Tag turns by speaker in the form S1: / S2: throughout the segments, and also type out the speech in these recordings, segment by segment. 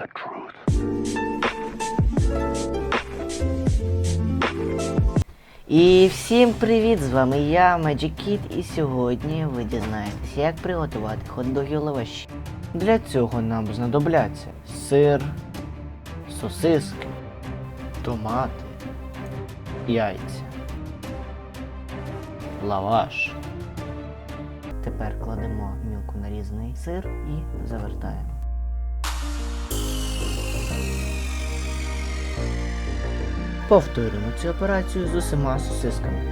S1: the truth.
S2: І всім привіт! З вами я, Magic Kid, і сьогодні ви дізнаєтесь, як приготувати хот-доги лаваші. Для цього нам знадобляться сир, сосиски, томати, яйця, лаваш. Тепер кладемо мілко нарізаний сир і завертаємо. Повторюємо цю операцію з усіма сосисками.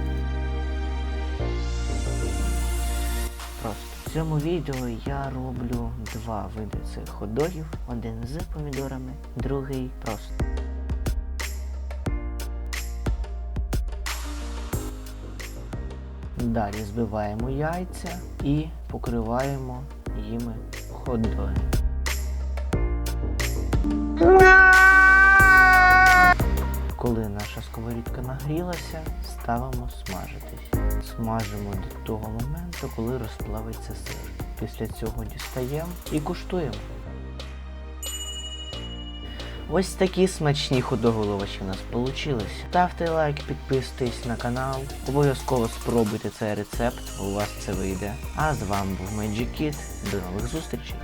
S2: Просто в цьому відео я роблю два види цих хот-догів. Один з помідорами, другий просто. Далі збиваємо яйця і покриваємо їми хот-доги. Коли наша сковорідка нагрілася, ставимо смажитись. Смажимо до того моменту, коли розплавиться сир. Після цього дістаємо і куштуємо. Ось такі смачні худоголовачі у нас вийшли. Ставте лайк, підписуйтесь на канал. Обов'язково спробуйте цей рецепт, у вас це вийде. А з вами був Magic Kid. До нових зустрічей!